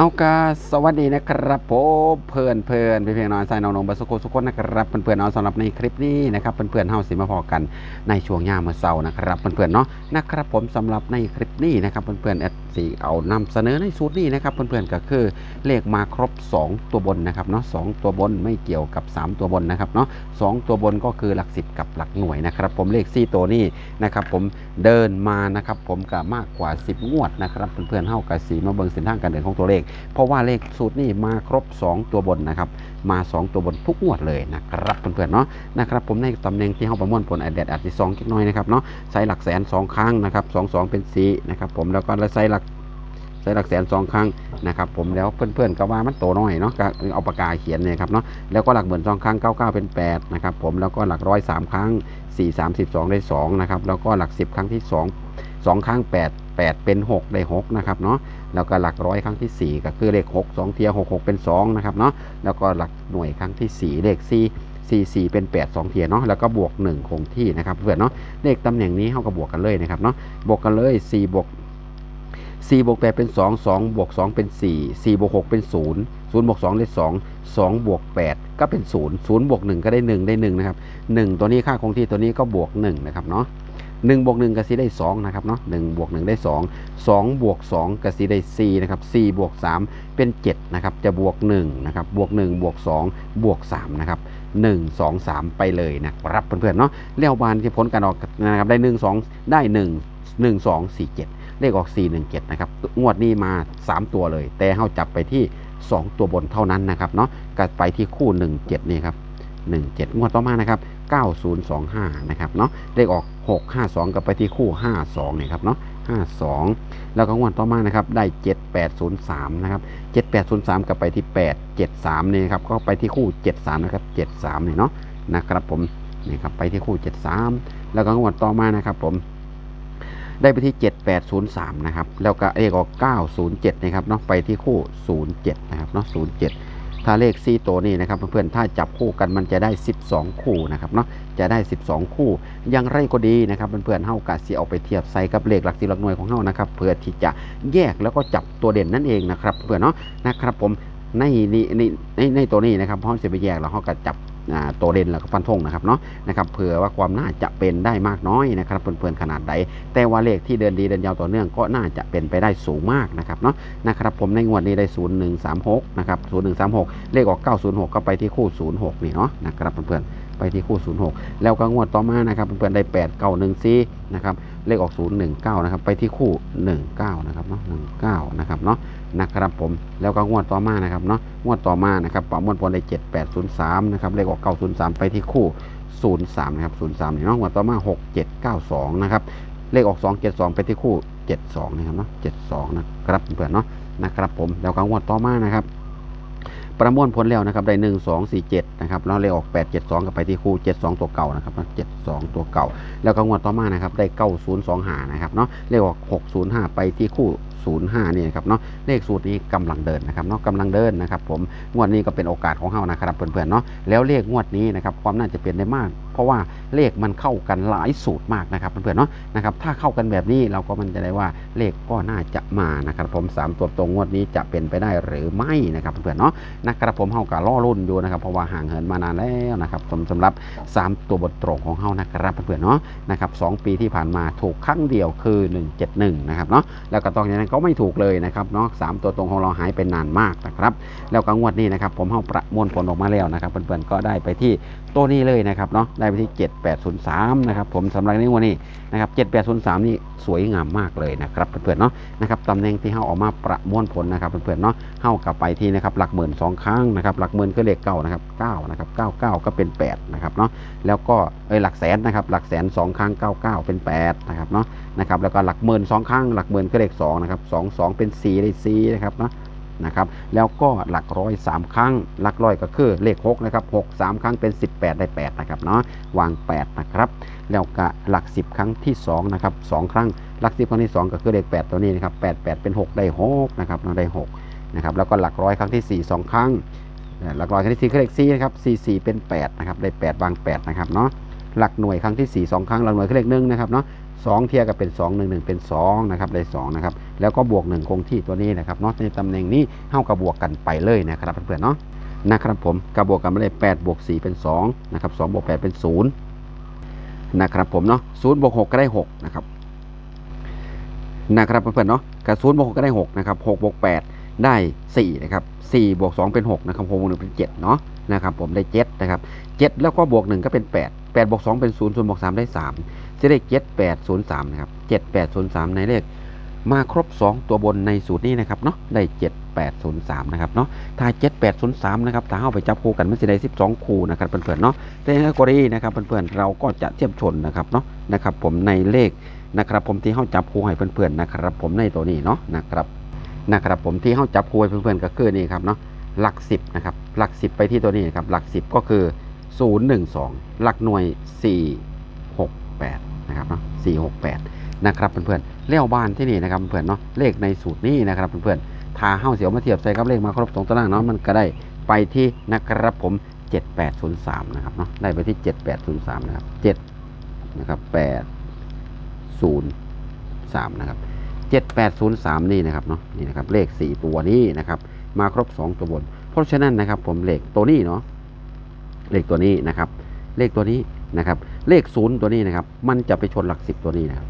เอากาสวัสดีนะครับผมเพื่อนเพื่อนพี่เพียงนอนสายนองนงบาสุโกสุโกนนะครับเพื่อนเพื่อนเอาสำหรับในคลิปนี้นะครับเพื่อนเพื่อนเฮาสิมาพอกันในช่วงย่ามมื้อเช้านะครับเพื่อนเพื่อนเนาะนะครับผมสำหรับในคลิปนี้นะครับเพื่อนเพื่อนๆแอดสีเอานำเสนอในสูตรนี้นะครับเพื่อนเพื่อนก็คือเลขมาครบ 2 ตัวบนนะครับเนาะสองตัวบนไม่เกี่ยวกับ 3 ตัวบนนะครับเนาะสองตัวบนก็คือหลักสิบกับหลักหน่วยนะครับผมเลข4ตัวนี้นะครับผมเดินมานะครับผมกับมากกว่า 10 งวดนะครับเพื่อนๆเฮากับสีมาเบิ่งเส้นทางการเดินของตัวเลขเพราะว่าเลขสูตรนี่มาครบ 2 ตัวบนนะครับ มา 2 ตัวบนทุกงวดเลยนะครับเพื่อนๆเนาะนะครับผมในตำแหน่งที่เฮาประมวลผลอดแดดอาจจะสองจักหน้อยนะครับเนาะใส่หลักแสนสองครั้งนะครับสองสองเป็นสีนะครับผมแล้วก็ใส่หลักใส่หลักแสนสองครั้งนะครับผมแล้วเพื่อนๆก็ว่ามันโตน้อยเนาะก็เอาปากกาเขียนเนี่ยครับเนาะแล้วก็หลักหมื่นสองครั้งเก้าเก้าเป็นแปดนะครับผมแล้วก็หลักร้อยสามครั้งสี่สามสิบสองได้สองนะครับแล้วก็หลักสิบครั้งที่สองสองครั้งแปด แปดเป็นหกได้หกนะครับเนาะแล้วก็หลักร้อยครั้งที่ 4 ก็คือเลข 6 2 เทีย6 6 เป็น 2 นะครับเนาะแล้วก็หลักหน่วยครั้งที่ 4 เลข 4 4 4 เป็น 8 2 เทียเนาะแล้วก็บวก 1 คงที่นะครับเพื่อนเนาะเลขตำแหน่งนี้เขาก็บวกกันเลยนะครับเนาะบวกกันเลย 4 บวก4บวก8เป็น 2 2 บวก 2 เป็น 4 4บวก6เป็น 0 0บวก2ได้ 2 2บวก8ก็เป็น 0 0บวก1ก็ได้ 1 ได้ 1 นะครับ 1 ตัวนี้ค่าคงที่ตัวนี้ก็บวก 1 นะครับเนาะ 1บวก1ก็สิได้2นะครับเนาะ1บวก1ได้ 2 2บวก2ก็สิได้4นะครับ4บวก3เป็น7นะครับจะบวก1นะครับบวก1บวก2บวก3นะครับ1 2 3 ไปเลยนะครับเพื่อนๆเนาะเลี้ยวบานที่ผลการออกนะครับได้ 1 2 ได้ 1 1 2 4 7 เลขออก 4 1 7นะครับงวดนี้มา 3 ตัวเลย แต่เฮาจับไปที่ 2 ตัวบนเท่านั้นนะครับเนาะก็ไปที่คู่ 1 7นี่ครับ17 งวดต่อมานะครับ 9025 นะครับเนาะเลขออก 652 กับไปที่คู่ 52นี่ครับเนาะ52 แล้วก็งวดต่อมานะครับได้ 7803 นะครับ 7803 กับไปที่ 873นี่ครับก็ไปที่คู่ 73 นะครับ 73นี่เนาะนะครับผมนี่ครับไปที่คู่ 73 แล้วก็งวดต่อมานะครับผมได้ไปที่ 7803 นะครับ แล้วก็เลขออก 907 นะครับเนาะไปที่คู่ 07 นะครับเนาะ07 ถ้าเลข4ตัวนี้นะครับเพื่อนๆถ้าจับคู่กันมันจะได้ 12 คู่นะครับเนาะจะได้ 12 คู่อยังไรก็ดีนะครับเพื่อนๆเฮากะสิเอาไปเทียบใส่กับเลขหลักสิบหลักหน่วยของเฮานะครับเพื่อที่จะแยกแล้วก็จับตัวเด่นนั่นเองนะครับเพื่อนเนาะนะครับผมในนี่ในในในตัวนี้นะครับเฮาจะไปแยกแล้วเฮากะจับ ตัวเด่นแล้วก็ฟันธงนะครับเนาะนะครับเผื่อว่าความน่าจะเป็นได้มากน้อยนะครับเพื่อนๆขนาดใดแต่ว่าเลขที่เดินดีเดินยาวต่อเนื่องก็น่าจะเป็นไปได้สูงมากนะครับเนาะนะครับผมในงวดนี้ได้ 0136นะครับ0136 เลขออก 906 ก็ไปที่คู่ 06 นี่เนาะนะครับเพื่อนๆไปที่คู่ 06 แล้วก็งวดต่อมานะครับเพื่อนๆได้ 8 9 1 4นะครับ เลขออก 019 นะครับ ไปที่คู่ 19 นะครับเนาะ19 นะครับเนาะนะครับผมแล้วก็งวดต่อมานะครับเนาะงวดต่อมานะครับประมวลผลได้ 7803 นะครับเลขออก 903 ไปที่คู่ 03 นะครับ 03นี่เนาะงวดต่อมา 6792 นะครับเลขออก 272 ไปที่คู่ 72 นะครับเนาะ72 นะครับเพื่อนเนาะนะครับผมแล้วก็งวดต่อมานะครับ ประมวลผลแล้วนะครับได้1 2 4 7นะครับแล้วเลขออก8 7 2ก็ไปที่คู่72ตัวเก่านะครับเนาะ72ตัวเก่า แล้วก็งวดต่อมานะครับได้9025นะครับเนาะเลขออก605ไปที่คู่05นี่นะครับเนาะเลขสูตรนี้กำลังเดินนะครับเนาะกำลังเดินนะครับ ผมงวดนี้ก็เป็นโอกาสของเฮานะครับเพื่อนๆเนาะแล้วเลขงวดนี้นะครับความน่าจะเป็นได้มาก เพราะว่าเลขมันเข้ากันหลายสูตรมากนะครับเพื่อนๆเนาะนะครับถ้าเข้ากันแบบนี้เราก็มันจะได้ว่าเลขก็น่าจะมานะครับผมสามตัวตรงงวดนี้จะเป็นไปได้หรือไม่นะครับเพื่อนๆเนาะนะครับผมเฮากับล่อรุ่นอยู่นะครับเพราะว่าห่างเหินมานานแล้วนะครับผมสำหรับ 3 ตัวบทตรงของเฮานะครับเพื่อนๆเนาะนะครับสปีที่ผ่านมาถูกครั้งเดียวคือ 171นะครับเนาะแล้วก็ตอนนั้นก็ไม่ถูกเลยนะครับเนาะสามตัวตรงของเราหายไปนานมากนะครับแล้วก็งวดนี้นะครับผมเฮาประมวลผลออกมาแล้วนะครับเพื่อนๆก็ได้ไปที่ตัวนี้เลยนะครับเนาะได้ไปที่ 7803นะครับผมสำหรับในงวดนี้นะครับ7803 นี่สวยงามมากเลยนะครับเพื่อนๆเนาะนะครับตำแหน่งที่เฮาออกมาประมวลผลนะครับเพื่อนๆเนาะเฮากลับไปที่นะครับหลักหมื่นสองครั้งนะครับ หลักหมื่นก็เลขเก้านะครับเก้านะครับเก้าเก้าก็เป็นแปดนะครับเนาะแล้วก็เอยหลักแสนนะครับหลักแสนสองครั้งเก้าเก้าเป็นแปดนะครับเนาะนะครับแล้วก็หลักหมื่นสองครั้งหลักหมื่นก็เลขสองนะครับสองสองเป็นสี่ได้สี่นะครับเนาะนะครับแล้วก็หลักร้อยสามครั้ง หลักร้อยก็คือเลข6นะครับ6 3ครั้งเป็น 18 ได้ 8 นะครับเนาะวาง 8 นะครับ แล้วก็หลัก 10 ครั้งที่2นะครับ2ครั้ง หลัก 10 ครั้งที่ 2 ก็คือเลข 8 ตัวนี้นะครับ8 8 เป็น 6 ได้6นะครับเนาได้ 6 นะครับแล้วก็หลักร้อยครั้งที่ 4 2 ครั้ง หลักร้อยครั้งที่4คือเลข4นะครับ4 4 เป็น 8 นะครับ ได้8วาง 8 นะครับเนาะหลักหน่วยครั้งที่ 4 2 ครั้ง หลักหน่วยคือเลข1นะครับเนาะสองเทียกับเป็น 2 1 1 เป็น2นะครับได้2นะครับแล้วก็บวก 1 คงที่ตัวนี้นะครับเนาะในตำแหน่งนี้เท่ากับบวกกันไปเลยนะครับเพื่อนๆเนาะนะครับผมกับบวกกันไปเลย8บวก4เป็น2นะครับ2บวก8เป็น0นะครับผมเนาะ0บวก6ก็ได้6นะครับนะครับเพื่อนๆเนาะกับ0บวก6ก็ได้6นะครับ6บวก8 ได้4นะครับ4บวก2เป็น6นะครับ6บวก1เป็น7เนาะนะครับผมได้7นะครับ7แล้วก็บวก1ก็เป็น 8 8บวก2เป็น0 0บวก3ได้3จะได้เจ็ดแปดศูนย์สามนะครับเจ็ดแปดศูนย์สามในเลขมาครบ 2 ตัวบนในสูตรนี้นะครับเนาะได้เจ็ดแปดศูนย์สามนะครับเนาะถ้าเจ็ดแปดศูนย์สามนะครับถ้าเอาไปจับคู่กันมันจะได้สิบสองคู่นะครับเพื่อนๆเนาะแต่ในกรณีนะครับเพื่อนๆเราก็จะเทียบชนนะครับเนาะนะครับผมในเลขนะครับผมที่เข้าจับคู่ให้เพื่อนๆนะครับผมในตัวนี้เนาะนะครับ นะครับผมที่เข้าจับคู่เพื่อนๆก็คือนี่ครับเนาะหลักสิบนะครับหลักสิบไปที่ตัวนี้ครับหลักสิบก็คือศูนย์หนึ่งสองหลักหน่วยสี่หกแปดนะครับเนาะสี่หกแปดนะครับเพื่อนๆเลขบ้านที่นี่นะครับเพื่อนๆเนาะเลขในสูตรนี้นะครับเพื่อนๆถ้าเฮ้าเสียวมาเทียบใส่กับเลขมาครบสองตัวล่างเนาะมันก็ได้ไปที่นะครับผม 7803นะครับเนาะได้ไปที่ 7803นะครับ7นะครับ803นะครับ 7803 นี่นะครับเนาะนี่นะครับเลข 4 ตัวนี้นะครับมาครบ 2 ตัวบน เพราะฉะนั้นนะครับผมเลขตัวนี้เนาะเลขตัวนี้นะครับ เลขตัวนี้นะครับ เลขศูนย์ตัวนี้นะครับ มันจะไปชนหลักสิบตัวนี้นะครับ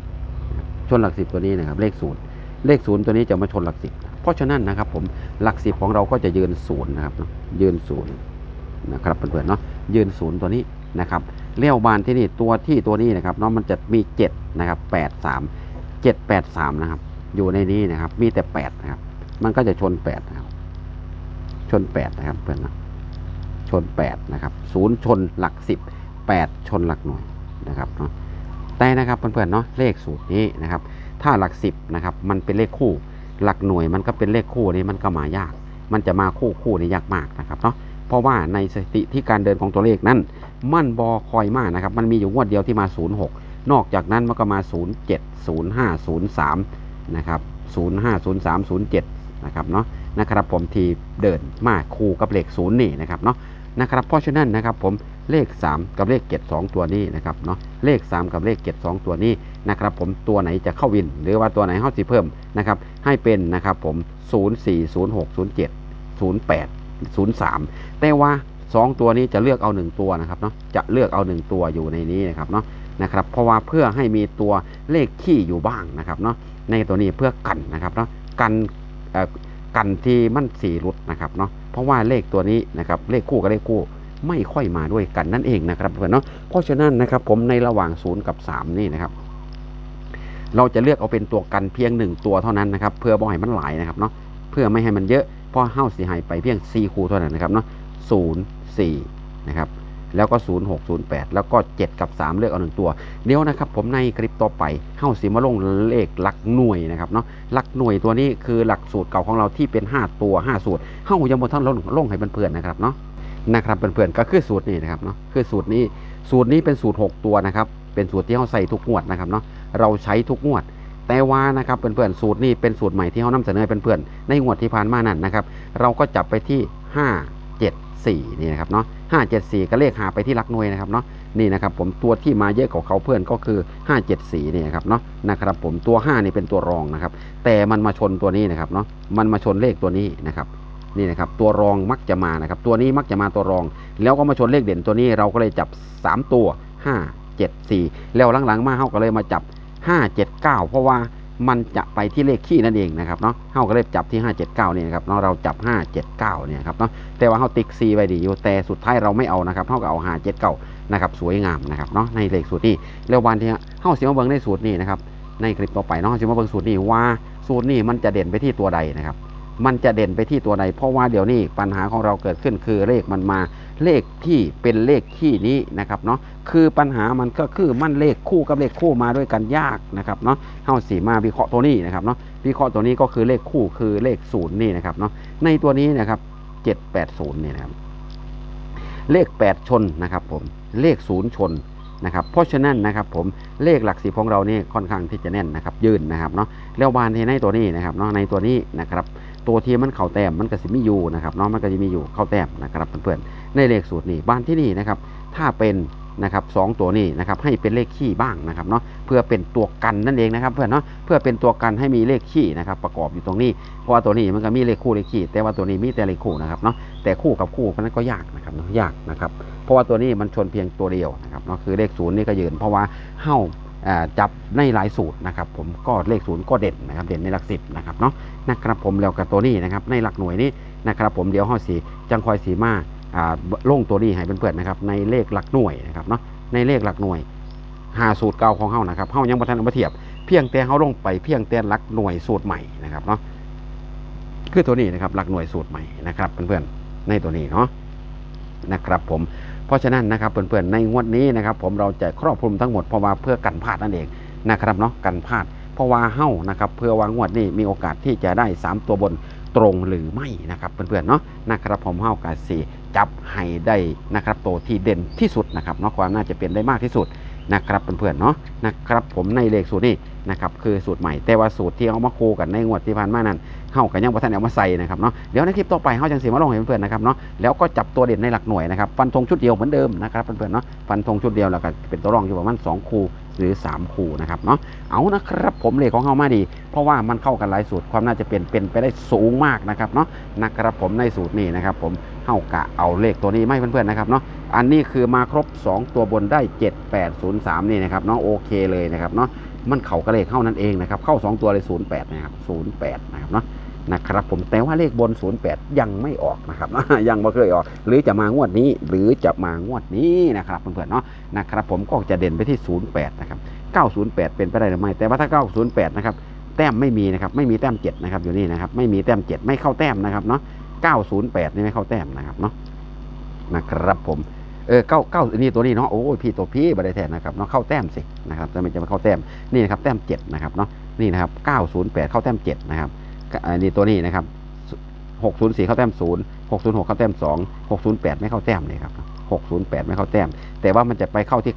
ชนหลักสิบตัวนี้นะครับ เลขศูนย์เลขศูนย์ตัวนี้จะมาชนหลักสิบเพราะฉะนั้นนะครับผมหลักสิบของเราก็จะยืนศูนย์นะครับเนาะยืนศูนย์นะครับเพื่อนๆเนาะยืนศูนย์ตัวนี้นะครับเลี้ยวบานที่นี่ตัวที่ตัวนี้นะครับเนาะมันจะมีเจ็ดนะครับแปดสามเจ็ดแปดสามนะครับ อยู่ในนี้นะครับ มีแต่แปดนะครับ มันก็จะชนแปดนะครับ ชนแปดนะครับเพื่อนนะชนแปดนะครับศูนย์ชนหลักสิบ8ชนหลักหน่วยนะครับเนาะแต่นะครับเพื่อนๆเนาะเลขสูตรนี้นะครับ ถ้าหลัก10นะครับ มันเป็นเลขคู่ หลักหน่วยมันก็เป็นเลขคู่นี้มันก็มายาก มันจะมาคู่คู่นี่ยากมากนะครับเนาะเพราะว่าในสถิติที่การเดินของตัวเลขนั้น มันบอคอยมากนะครับ มันมีอยู่งวดเดียวที่มา 06 นอกจากนั้นมันก็มา 07 05 03 นะครับ05 03 07นะครับเนาะนะครับผมทีเดินมาคู่กับเลขศูนย์นี่นะครับเนาะนะครับเพราะฉะนั้นนะครับผมเลข 3 กับเลขเจ็ดสองตัวนี้นะครับเนาะเลข 3 กับเลขเจ็ดสองตัวนี้นะครับผมตัวไหนจะเข้าวิน หรือว่าตัวไหนเข้าสิเพิ่มนะครับให้เป็นนะครับผม 0 4 0 6 0 7 0 8 0 3 แต่ว่า 2 ตัวนี้จะเลือกเอา 1 ตัวนะครับเนาะจะเลือกเอา 1 ตัวอยู่ในนี้นะครับเนาะ นะครับเพราะว่าเพื่อให้มีตัวเลขขี้อยู่บ้างนะครับเนาะในตัวนี้เพื่อกันนะครับเนาะกันเอ่อกันที่มันสี่รุดนะครับเนาะเพราะว่าเลขตัวนี้นะครับเลขคู่กับเลขคู่ไม่ค่อยมาด้วยกันนั่นเองนะครับเพื่อนเนาะเพราะฉะนั้นนะครับผมในระหว่าง0กับ 3 นี่นะครับ เราจะเลือกเอาเป็นตัวกันเพียง 1 ตัวเท่านั้นนะครับ เพื่อบ่ให้มันหลายนะครับเนาะเพื่อไม่ให้มันเยอะเพราะเฮ้าสีหายไปเพียง4คู่เท่านั้นนะครับเนาะ0 4นะครับ แล้วก็ 0 6 0 8 แล้วก็ 7 กับ 3 เลือกเอาหนึ่งตัว เดี๋ยวนะครับผมในคลิปต่อไปเฮ้าสีมาลงเลขหลักหน่วยนะครับเนาะหลักหน่วยตัวนี้คือหลักสูตรเก่าของเราที่เป็น 5 ตัว 5 สูตรเฮ้ายังบ่ท่านลงลงให้เพื่อนๆนะครับเนาะนะครับเพื่อนๆก็คือสูตรนี้นะครับเนาะคือสูตรนี้สูตรนี้เป็นสูตร 6 ตัวนะครับเป็นสูตรที่เราใส่ทุกงวดนะครับเนาะเราใช้ทุกงวดแต่ว่านะครับเพื่อนๆสูตรนี้เป็นสูตรใหม่ที่เรานำเสนอเพื่อนๆในงวดที่ผ่านมานั่นนะครับ เราก็จับไปที่ 5 4นี่นะครับเนาะ5 7 4 ก็เลขหาไปที่หลักหน่วยนะครับเนาะนี่นะครับผมตัวที่มาเยอะกว่าเขาเพื่อนก็คือ 5 7 4นี่นะครับเนาะนะครับผมตัว 5 นี่เป็นตัวรองนะครับ แต่มันมาชนตัวนี้นะครับเนาะมันมาชนเลขตัวนี้นะครับนี่นะครับตัวรองมักจะมานะครับตัวนี้มักจะมาตัวรอง แล้วก็มาชนเลขเด่นตัวนี้เราก็เลยจับ 3 ตัว 5 7 4 แล้วหลังๆมาเฮาก็เลยมาจับ 5 7 9 เพราะว่า มันจะไปที่เลขขี้นั่นเองนะครับเนาะเฮาก็เลยจับที่ 5 7 9นี่นะครับเนาะเราจับ 5 7 9เนี่ยครับเนาะแต่ว่าเฮาติ๊กซีไว้ดีอยู่แต่สุดท้ายเราไม่เอานะครับเฮาก็เอา5 7 9นะครับสวยงามนะครับเนาะในเลขสูตรนี้แล้ววันที่เฮาสิมาเบิ่งในสูตรนี้นะครับในคลิปต่อไปเนาะเฮาสิมาเบิ่งสูตรนี้ว่าสูตรนี้มันจะเด่นไปที่ตัวใดนะครับ มันจะเด่นไปที่ตัวใดเพราะว่าเดี๋ยวนี้ปัญหาของเราเกิดขึ้นคือเลขมันมา เลขที่เป็นเลขขี้นี้นะครับเนาะคือปัญหามันก็คือมันเลขคู่กับเลขคู่มาด้วยกันยากนะครับเนาะเฮาสีมาวิเคราะห์ตัวนี้นะครับเนาะวิเคราะห์ตัวนี้ก็คือเลขคู่คือเลขศูนย์นี่นะครับเนาะในตัวนี้นะครับเจ็ดแปดศูนย์นี่นะครับเลขแปดชนนะครับผมเลขศูนย์ชนนะครับเพราะฉะนั้นนะครับผมเลขหลักสิบของเรานี่ค่อนข้างที่จะแน่นนะครับ ยืนนะครับเนาะแล้วบานในตัวนี้นะครับเนาะในตัวนี้นะครับ ตัวที่มันเข่าแต้มมันก็สิมีอยู่นะครับเนาะมันก็จะมีอยู่เข้าแต้มนะครับเพื่อนๆในเลขสูตรนี้บ้านที่นี่นะครับถ้าเป็นนะครับสองตัวนี้นะครับให้เป็นเลขขี้บ้างนะครับเนาะเพื่อเป็นตัวกันนั่นเองนะครับเพื่อนเนาะเพื่อเป็นตัวกันให้มีเลขขี้นะครับประกอบอยู่ตรงนี้ เพราะว่าตัวนี้มันก็มีเลขคู่เลขขี้แต่ว่าตัวนี้มีแต่เลขคู่นะครับเนาะแต่คู่กับคู่นั้นก็ยากนะครับเนาะยากนะครับเพราะว่าตัวนี้มันชนเพียงตัวเดียวนะครับเนาะคือเลขศูนย์นี่ก็ยืนเพราะว่าเฮ้า จับในหลายสูตรนะครับผมก็เลขศูนย์ก็เด่นนะครับเด่นในหลักสิบนะครับเนาะนะครับผมแล้วกับตัวนี้นะครับในหลักหน่วยนี้นะครับผมเดี๋ยวห้อสีจังคอยสีมาอ่าลงตัวนี้ให้เพื่อนๆนะครับในเลขหลักหน่วยนะครับเนาะในเลขหลักหน่วยหาสูตรเก่าของเฮานะครับเฮายังบ่ทันอามาเทียบเพียงแต่เฮาลงไปเพียงแต่หลักหน่วยสูตรใหม่นะครับเนาะคือตัวนี้นะครับหลักหน่วยสูตรใหม่นะครับเพื่อนๆในตัวนี้เนาะนะครับผม เพราะฉะนั้นนะครับเพื่อนๆในงวดนี้นะครับผมเราจะครอบคลุมทั้งหมดเพราะว่าเพื่อกันพลาดนั่นเองนะครับเนาะกันพลาดเพราะว่าเฮ้านะครับเพื่อวางงวดนี้มีโอกาสที่จะได้ 3 ตัวบนตรงหรือไม่นะครับเพื่อนๆเนาะนะครับผมเฮ้ากาสีจับให้ได้นะครับตัวที่เด่นที่สุดนะครับเนาะความน่าจะเป็นได้มากที่สุดนะครับเพื่อนๆเนาะนะครับผมในเลขสูตรนี้นะครับคือสูตรใหม่แต่ว่าสูตรที่เอามาคูกันในงวดที่ผ่านมานั้น เฮ้ากันยังบ่ทันเอามาใส่นะครับเนาะเดี๋ยวในคลิปต่อไปเฮ้าจังสีมาลองให้เพื่อนนะครับเนาะแล้วก็จับตัวเด่นในหลักหน่วยนะครับฟันธงชุดเดียวเหมือนเดิมนะครับเพื่อนๆเนาะฟันธงชุดเดียวแล้วก็เป็นตัวรองอยู่ประมาณ2คูหรือ 3 คูนะครับเนาะเอานะครับผมเลขของเขามาดี เพราะว่ามันเข้ากันหลายสูตรความน่าจะเป็นเป็นไปได้สูงมากนะครับเนาะนะครับผมในสูตรนี้นะครับผมเข้ากะเอาเลขตัวนี้ไม่เพื่อนๆนะครับเนาะอันนี้คือมาครบ 2 ตัวบนได้ 7803 นี่นะครับเนาะโอเคเลยนะครับเนาะมันเข่ากระเลขเข้านั่นเองนะครับเข้า 2 ตัวเลย 08 นะครับ 08 นะครับเนาะ นะครับผมแต่ว่าเลขบน 08 ยังไม่ออกนะครับยังไม่เคยออก หรือจะมางวดนี้หรือจะมางวดนี้นะครับเพื่อนๆเนาะนะครับผมก็จะเด่นไปที่ 08 นะครับ 908 เป็นไปได้หรือไม่ แต่ว่าถ้า 908 นะครับแต้มไม่มีนะครับไม่มีแต้ม7นะครับอยู่นี่นะครับไม่มีแต้ม 7 ไม่เข้าแต้มนะครับเนาะ908 นี่ไม่เข้าแต้มนะครับเนาะนะครับผมเออ9 9นี่ตัวนี้เนาะโอ้ยพี่ตัวพี่บริแทนนะครับเนาะเข้าแต้มสินะครับจะไม่จะมาเข้าแต้มนี่นะครับแต้ม7นะครับเนาะนี่นะครับ908 เข้าแต้ม7นะครับ อันนี้ตัวนี้นะครับ604 เข้าแต้ม 0 606 เข้าแต้ม 2 608 ไม่เข้าแต้มเลยครับ 608 ไม่เข้าแต้ม แต่ว่ามันจะไปเข้าที่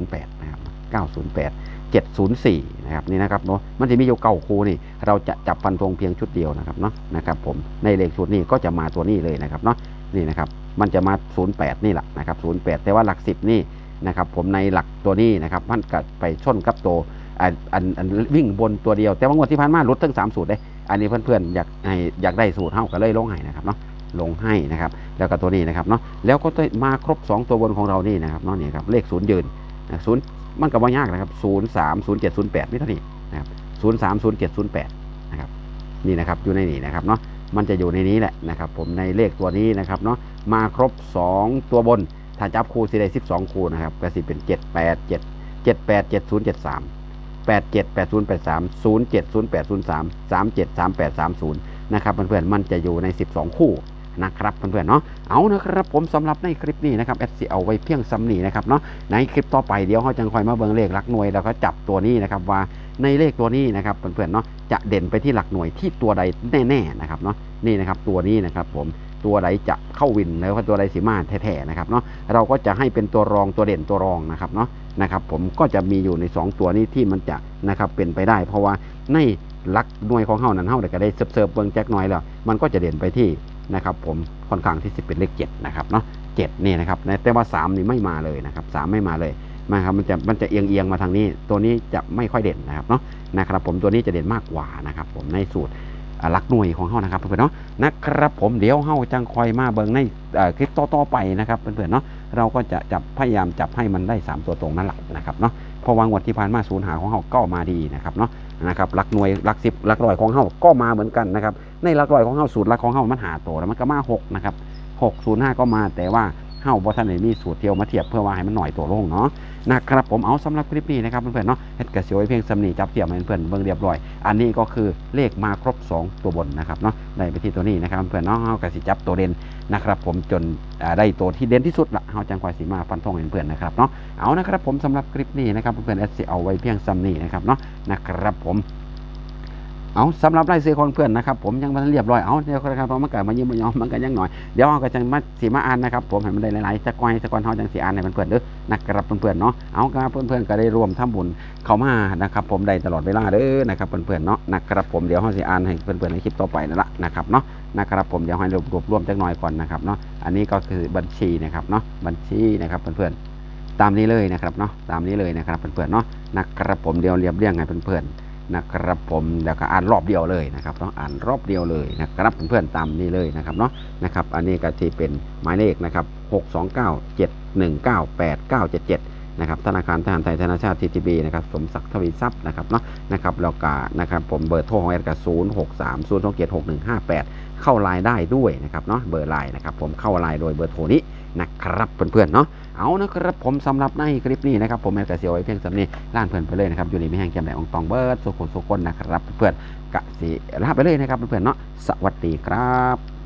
908 นะครับ 908 704 นะครับนี่นะครับเนาะ มันจะมีอยู่เก้าคูนี่ เราจะจับฟันธงเพียงชุดเดียวนะครับเนาะ นะครับผม ในเลขชุดนี้ก็จะมาตัวนี้เลยนะครับเนาะ นี่นะครับ มันจะมา 08 นี่แหละนะครับ 08 แต่ว่าหลัก 10 นี่นะครับผมในหลักตัวนี้นะครับมันก็ไปชนกับตัวอันอันวิ่งบนตัวเดียว แต่ว่างวดที่ผ่านมาลดทั้ง3สูตรเลย อันนี้เพื่อนๆอยากให้อยากได้สูตรเท่ากันเลยลงให้นะครับเนาะลงให้นะครับ แล้วก็ตัวนี้นะครับเนาะแล้วก็มาครบ 2 ตัวบนของเรานี่นะครับเนาะนี่ครับเลขศูนย์ยืนนศูนย์มันก็บ่ยากนะครับ0 3 0 7 0 8นี่เท่านี้นะครับ0 3 0 7 0 8นะครับนี่นะครับอยู่ในนี้นะครับเนาะมันจะอยู่ในนี้แหละนะครับ ผมในเลขตัวนี้นะครับเนาะมาครบ 2 ตัวบนถ้าจับคู่สิได้12 คู่นะครับก็สิเป็น 7 8 7 7 8 7 0 7 3 8 7 8 0 8 3 0 7 0 8 0 3 3 7 3 8 3 0 นะครับเพื่อนๆมันจะอยู่ใน 12 คู่นะครับเพื่อนๆเนาะเอานะครับผมสำหรับในคลิปนี้นะครับแอดสิเอาไว้เพียงซ้ำนีนะครับเนาะในคลิปต่อไปเดี๋ยวเขาจังคอยมาเบิ่งเลขหลักหน่วยแล้วก็จับตัวนี้นะครับว่าในเลขตัวนี้นะครับเพื่อนๆเนาะจะเด่นไปที่หลักหน่วยที่ตัวใดแน่ๆนะครับเนาะนี่นะครับตัวนี้นะครับผม ตัวใดจะเข้าวินแล้วก็ตัวใดสีมาแท้ๆนะครับเนาะเราก็จะให้เป็นตัวรองตัวเด่นตัวรองนะครับเนาะนะครับผมก็จะมีอยู่ใน 2 ตัวนี้ที่มันจะนะครับเป็นไปได้ เพราะว่าในลักหน่วยของเฮานั้นเฮาได้ก็ได้เสิร์ฟเบิ่งแจ็คน้อยแล้ว มันก็จะเด่นไปที่นะครับผมค่อนข้างที่จะเป็นเลข7นะครับเนาะเจ็ดนี่นะครับแต่ว่าสามนี่ไม่มาเลยนะครับสามไม่มาเลยมาครับมันจะมันจะเอียงเอียงมาทางนี้ ตัวนี้จะไม่ค่อยเด่นนะครับเนาะนะครับผมตัวนี้จะเด่นมากกว่านะครับผมในสูตร ลักหน่วยของเฮานะครับเพื่อนๆเนาะนะครับผมเดี๋ยวเฮาจังคอยมาเบิ่งในต่อคลิปต่อๆไปนะครับเพื่อนๆเนาะเราก็จะจับพยายามจับให้มันได้ 3 ตัวตรงนั่นแหละนะครับเนาะพราะวางวดที่ผ่านมาศูนย์หาของเฮาก็มาดีนะครับเนาะนะครับหลักหน่วยหลักสิบหลักร้อยของเฮาก็มาเหมือนกันนะครับในหลักร้อยของเฮาสูตรหลักของเฮามันหาตัวแล้วมันก็มาหกนะครับ605 ก็มาแต่ว่า เฮาบ่ทันได้มีสูตรเที่ยวมาเทียบเพื่อว่าให้มันหน่อยตัวลงเนาะนะครับผมเอาสำหรับคลิปนี้นะครับเพื่อนๆเนาะเฮ็ดกระเสียวไว้เพียงสำนีจับเทียบเพื่อนๆเบิ่งเรียบร้อย อันนี้ก็คือเลขมาครบ 2 ตัวบนนะครับเนาะได้ไปที่ตัวนี้นะครับเพื่อนๆเนาะเฮาก็สิจับตัวเด่นนะครับผมจนได้ตัวที่เด่นที่สุดละเฮาจังควายสิมาฟันธงเพื่อนๆนะครับเนาะเอานะครับผมสำหรับคลิปนี้นะครับเพื่อนๆแอดสิเอาไว้เพียงสำนีนะครับเนาะนะครับผม เอาสำหรับรายชื่อของเพื่อนนะครับผมยังไมันเรียบร้อยเอาเดี๋ยวครับเพราะมันเกิดมายืมมายอมมันก็ยังหน่อยเดี๋ยวเราก็จะมาสีมาอ่านนะครับผมให้มันได้หลายๆจะก้อยจะก้อนเฮาจังสีอ่านให้เพื่อนๆเด้อนะครับเพื่อนๆเนาะเอาครับเพื่อนๆก็ได้รวมทำบุญเข้ามานะครับผมได้ตลอดเวลาเด้อนะครับเพื่อนๆเนาะนะครับผมเดี๋ยวเฮาสิอ่านให้เพื่อนๆในคลิปต่อไปนั่นละนะครับเนาะนะครับผมเดี๋ยวให้รวบรวมจักหน่อยก่อนนะครับเนาะอันนี้ก็คือบัญชีนะครับเนาะบัญชีนะครับเพื่อนๆตามนี้เลยนะครับเนาะตามนี้เลยนะครับเพื่อนๆเนาะนะครับผมเดียวเรียบเรียงให้เพื่อนๆ นะครับผมแล้วก็อ่านรอบเดียวเลยนะครับเนาะอ่านรอบเดียวเลยนะครับเพื่อนๆตามนี้เลยนะครับเนาะนะครับอันนี้ก็ที่เป็นหมายเลขนะครับ629719897นะครับธนาคารทหารไทยธนาชาติทีทีบีนะครับสมศักดิ์ทวีทรัพย์นะครับเนาะนะครับแล้วก็นะครับผมเบอร์โทรของแอดก็0 6 3 0 2 7 6 1 5 8เข้าไลน์ได้ด้วยนะครับเนาะเบอร์ไลน์นะครับผมเข้าไลน์โดยเบอร์โทรนี้ นะครับเพื่อนๆเนาะเอานะครับผมสำหรับในคลิปนี้นะครับผมแอนกระเสียวไว้เพียงสำนี้ล่านเพื่อนไปเลยนะครับอยู่ในไม่แห้งแก้มแดงองตองเบิร์ดสุขุสุคนนะครับเพื่อนๆกะสีลาไปเลยนะครับเพื่อนๆเนาะสวัสดีครับ